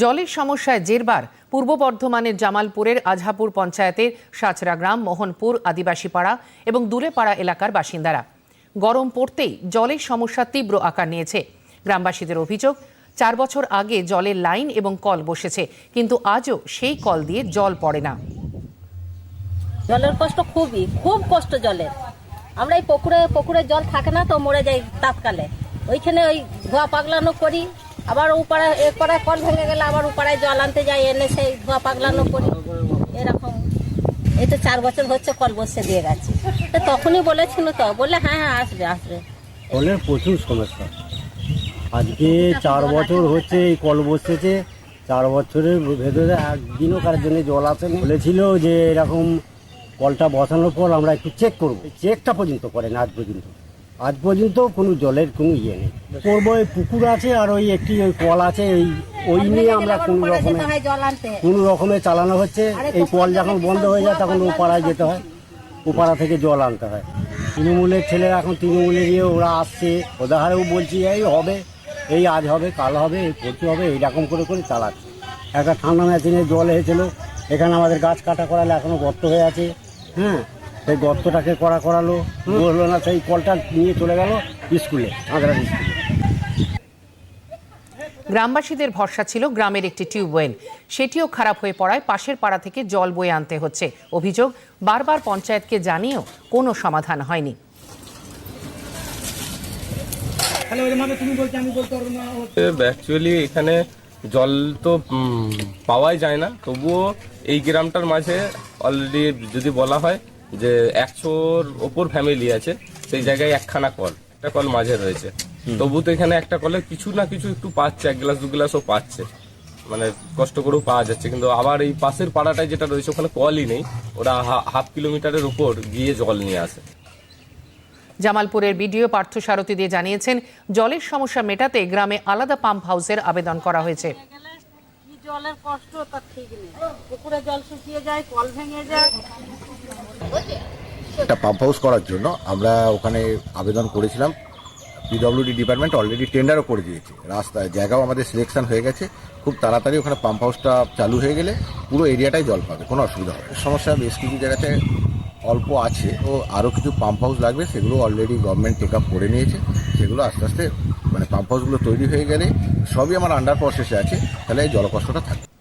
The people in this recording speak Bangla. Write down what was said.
জলের সমস্যায় জেরবার পূর্ব বর্ধমানের জামালপুরের আজহাপুর পঞ্চায়েতের সাঁচরা গ্রাম, মোহনপুর আদিবাসী পাড়া এবং দূরেপাড়া এলাকার বাসিন্দারা। গরম পড়তেই জলের সমস্যা তীব্র আকার নিয়েছে। গ্রামবাসীদের অভিযোগ, চার বছর আগে জলের লাইন এবং কল বসেছে, কিন্তু আজও সেই কল দিয়ে জল পড়ে না। জলের কষ্ট খুবই, খুব কষ্ট জলের। আমরা এই পুকুরে পুকুরে জল থাকে না তো মরে যাই তাৎকালে। ওইখানে ওই ধোয়া পাগলানো করি আবার উপাড়ায় এ পাড়ায় কল ভেঙে গেলে আবার উপাড়ায় জল আনতে যাই এনে সেই ধোয়া পাগলানো করি। এরকম। এই তো চার বছর হচ্ছে কল বসে দিয়ে গেছে। তো তখনই বলেছিল তো বলে হ্যাঁ হ্যাঁ আসবে আসবে। কলের প্রচুর সমস্যা। আজকে চার বছর হচ্ছে এই কল বসেছে। চার বছরের ভেতরে একদিনও কার জন্য জল আসেনি। বলেছিল যে এরকম কলটা বসানোর পর আমরা একটু চেক করব। চেকটা পর্যন্ত করেন আজ পর্যন্ত। আজ পর্যন্ত কোনো জলের কোনো ইয়ে নেই। করব ওই পুকুর আছে আর ওই একটি ওই কল আছে এই ওই নিয়ে আমরা কোনো রকমে কোনো রকমে চালানো হচ্ছে। এই কল যখন বন্ধ হয়ে যায় তখন ও পাড়ায় যেতে হয়। ও পাড়া থেকে জল আনতে হয়। তৃণমূলের ছেলেরা এখন তৃণমূলে গিয়ে ওরা আসছে। ওদের হারেও বলছি এই হবে এই আজ হবে কাল হবে এই পরশু হবে এইরকম করে করে চালাচ্ছে। একটা ঠান্ডা মেশিনে জল এসেছিল। এখানে আমাদের গাছ কাটা করালে এখনও গর্ত হয়ে আছে। হ্যাঁ সেই গর্তটাকে করা করালো। বলল না সেই কলটা নিয়ে চলে গেল স্কুলে আগ্রা স্কুলে। গ্রামবাসীদের ভরসা ছিল গ্রামের একটি টিউবওয়েল সেটিও খারাপ হয়ে পড়ায় পাশের পাড়া থেকে জল বয়ে আনতে হচ্ছে। অভিযোগ বারবার পঞ্চায়েতকে জানিয়েও কোনো সমাধান হয়নি। অ্যাকচুয়ালি এখানে জল তো পাওয়াই যায় না। তবুও এই গ্রামটার মাঝে অলরেডি যদি বলা হয় যে একশোর ওপর ফ্যামিলি আছে সেই জায়গায় একখানা কল একটা কল মাঝে রয়েছে। তবু তো এখানে একটা কলে কিছু না কিছু একটু পাচ্ছে এক গ্লাস দু গ্লাসও পাচ্ছে। মানে কষ্ট করেও পাওয়া যাচ্ছে কিন্তু আবার এই পাশের পাড়াটায় যেটা রয়েছে ওখানে কলই নেই। ওরা হা- হাফ কিলোমিটারের উপর গিয়ে জল নিয়ে আসে। জামালপুরের বিডিও পার্থ সারথী দিয়ে জানিয়েছেন জলের সমস্যা মেটাতে গ্রামে আলাদা পাম্প হাউসের আবেদন করা হয়েছে। জলের কষ্ট তার ঠিক নেই। পুকুরে জল শুকিয়ে যায় কল ভেঙে যায়। একটা পাম্প হাউস করার জন্য আমরা ওখানে আবেদন করেছিলাম পিডব্লিউডি ডিপার্টমেন্ট অলরেডি টেন্ডারও করে দিয়েছে রাস্তায় জায়গাও আমাদের সিলেকশন হয়ে গেছে খুব তাড়াতাড়ি ওখানে পাম্প হাউসটা চালু হয়ে গেলে পুরো এরিয়াটাই জল পাবে, কোনো অসুবিধা হবে। সমস্যা বেশ কিছু জায়গাতে অল্প আছে ও আরও কিছু পাম্প হাউস লাগবে, সেগুলো অলরেডি গভর্নমেন্ট টেক আপ করে নিয়েছে সেগুলো আস্তে আস্তে মানে পাম্প হাউসগুলো তৈরি হয়ে গেলে সবই আমার আন্ডার প্রসেসে আছে, তাহলে এই জলকষ্টটা থাকবে।